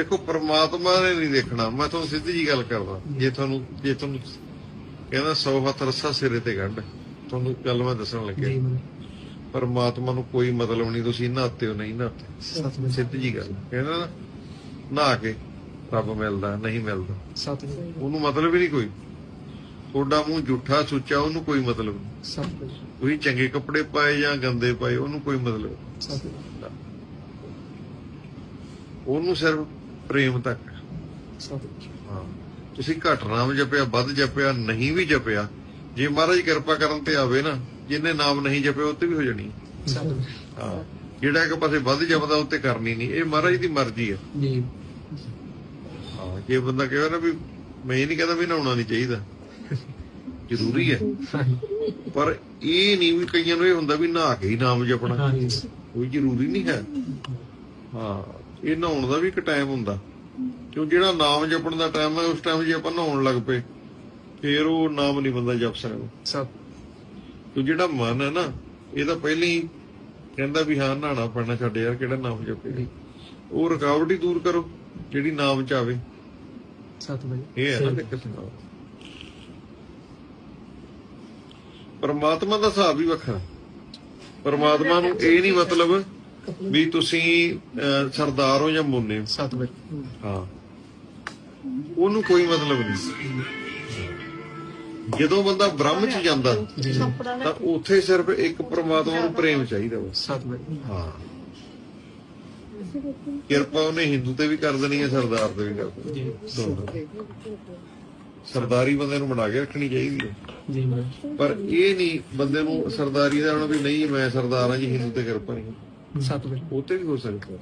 ਦੇਖੋ ਪਰਮਾਤਮਾ ਨੇ ਨਹੀਂ ਦੇਖਣਾ। ਮੈਂ ਤੁਹਾਨੂੰ ਸਿੱਧੀ ਜੀ ਗੱਲ ਕਰਦਾ। ਜੇ ਤੁਹਾਨੂੰ ਜੇ ਤੁਹਾਨੂੰ ਕਹਿੰਦਾ 100 ਹੱਥ ਰੱਸਾ ਸਿਰੇ ਤੇ ਗੰਢ ਤੁਹਾਨੂੰ ਗੱਲ ਮੈਂ ਦੱਸਣ ਲੱਗਿਆ। ਪਰਮਾਤਮਾ ਨੂੰ ਕੋਈ ਮਤਲਬ ਨਹੀਂ ਤੁਸੀਂ ਨਹਾਤੇ ਹੋ ਨਹੀਂ ਨਹਾਤੇ। ਸਿੱਧੀ ਜੀ ਗੱਲ। ਕਹਿੰਦਾ ਨਾ ਨਹਾ ਕੇ ਰੱਬ ਮਿਲਦਾ ਨਹੀਂ ਮਿਲਦਾ। ਸਤਿਗੁਰੂ ਉਹਨੂੰ ਮਤਲਬ ਹੀ ਨਹੀਂ ਕੋਈ। ਤੁਹਾਡਾ ਮੂੰਹ ਝੂਠਾ ਸੁੱਚਾ ਉਹਨੂੰ ਕੋਈ ਮਤਲਬ ਨਹੀਂ। ਸਤਿਗੁਰੂ ਤੁਸੀਂ ਚੰਗੇ ਕੱਪੜੇ ਪਾਏ ਜਾਂ ਗੰਦੇ ਪਾਏ ਉਹਨੂੰ ਕੋਈ ਮਤਲਬ ਨਹੀਂ। ਸਤਿਗੁਰੂ ਉਹਨੂੰ ਸਿਰਫ ਪ੍ਰੇਮ ਤੱਕ। ਸਤਿਗੁਰੂ ਹਾਂ। ਤੁਸੀਂ ਘੱਟ ਨਾਮ ਜਪਿਆ ਵੱਧ ਜਪਿਆ ਨਹੀਂ ਵੀ ਜਪਿਆ ਜੇ ਮਹਾਰਾਜ ਕਿਰਪਾ ਕਰਨ ਤੇ ਆਵੇ ਨਾ ਜਿਹਨੇ ਨਾਮ ਨਹੀਂ ਜਪਿਆ ਉੱਤੇ ਵੀ ਹੋ ਜਾਣੀ। ਹੈ। ਜਿਹੜਾ ਇੱਕ ਪਾਸੇ ਵੱਧ ਜਪਦਾ ਉੱਤੇ ਕਰਨੀ ਨਹੀਂ। ਇਹ ਮਹਾਰਾਜ ਦੀ ਮਰਜ਼ੀ ਹੈ ਜੀ। ਹਾਂ ਜੇ ਬੰਦਾ ਕਹੇ ਨਾ ਵੀ ਮੈਂ ਇਹ ਨਹੀਂ ਕਹਿੰਦਾ ਵੀ ਨਹਾਉਣਾ ਨਹੀਂ ਚਾਹੀਦਾ। ਜ਼ਰੂਰੀ ਹੈ। ਪਰ ਇਹ ਨਹੀਂ ਵੀ ਕਈਆਂ ਨੂੰ ਇਹ ਹੁੰਦਾ ਵੀ ਨਹਾ ਕੇ ਹੀ ਨਾਮ ਜਪਣਾ। ਕੋਈ ਜ਼ਰੂਰੀ ਨਹੀਂ ਹੈ। ਹਾਂ। ਇਹ ਨਹਾਉਣ ਦਾ ਵੀ ਇੱਕ ਟਾਈਮ ਹੁੰਦਾ। ਕਿਉਂ ਜਿਹੜਾ ਨਾਮ ਜਪਣ ਦਾ ਟਾਈਮ ਹੈ ਉਸ ਟਾਈਮ ਜੇ ਆਪਾਂ ਨਹਾਉਣ ਲੱਗ ਪਏ ਫੇਰ ਉਹ ਨਾਮ ਨਹੀਂ ਬੰਦਾ ਜਪ ਸਕਦਾ। ਸਤ ਕਿਉਂ ਜਿਹੜਾ ਮਨ ਹੈ ਨਾ ਇਹ ਤਾਂ ਪਹਿਲਾਂ ਹੀ ਕਹਿੰਦਾ ਵੀ ਹਾਂ ਨਹਾਣਾ ਪੈਣਾ ਛੱਡ ਯਾਰ ਕਿਹੜਾ ਨਾਮ ਜਪੇ ਉਹ ਰੁਕਾਵਟ ਹੀ ਦੂਰ ਕਰੋ ਜਿਹੜੀ ਨਾਮ ਚ ਆਵੇ। ਸਤਿਗੁਰੂ ਇਹ ਹੈ ਨਾ ਦਿੱਕਤ। ਪਰਮਾਤਮਾ ਦਾ ਹਿਸਾਬ ਹੀ ਵੱਖਰਾ। ਪਰਮਾਤਮਾ ਨੂੰ ਇਹ ਨਹੀਂ ਮਤਲਬ ਵੀ ਤੁਸੀਂ ਸਰਦਾਰ ਹੋ ਜਾਂ ਮੁੰਨੇ ਹੋ? ਹਾਂ। ਉਹਨੂੰ ਕੋਈ ਮਤਲਬ ਨਹੀਂ। ਜਦੋਂ ਬੰਦਾ ਬ੍ਰਹਮ ਚ ਜਾਂਦਾ ਤਾਂ ਉੱਥੇ ਸਿਰਫ ਇੱਕ ਪਰਮਾਤਮਾ ਨੂੰ ਪ੍ਰੇਮ ਚਾਹੀਦਾ ਬਸ ਸਤਿਗੁਰੂ ਹਾਂ। ਕਿਰਪਾ ਉਹਨੇ ਹਿੰਦੂ ਤੇ ਵੀ ਕਰ ਦੇਣੀ ਹੈ ਸਰਦਾਰ ਤੇ ਵੀ ਕਰ ਦੇਣੀ। ਸਰਦਾਰੀ ਬੰਦੇ ਨੂੰ ਬਣਾ ਕੇ ਰੱਖਣੀ ਚਾਹੀਦੀ ਹੈ। ਜੀ ਪਰ ਇਹ ਨਹੀਂ ਬੰਦੇ ਨੂੰ ਸਰਦਾਰੀ ਦਾ ਹੋਣਾ ਵੀ ਨਹੀਂ ਮੈਂ ਸਰਦਾਰ ਹਾਂ ਜੀ ਹਿੰਦੂ ਤੇ ਕਿਰਪਾ ਨਹੀਂ। ਸਤਿਗੁਰੂ ਉਹ ਤੇ ਵੀ ਹੋ ਸਕਦਾ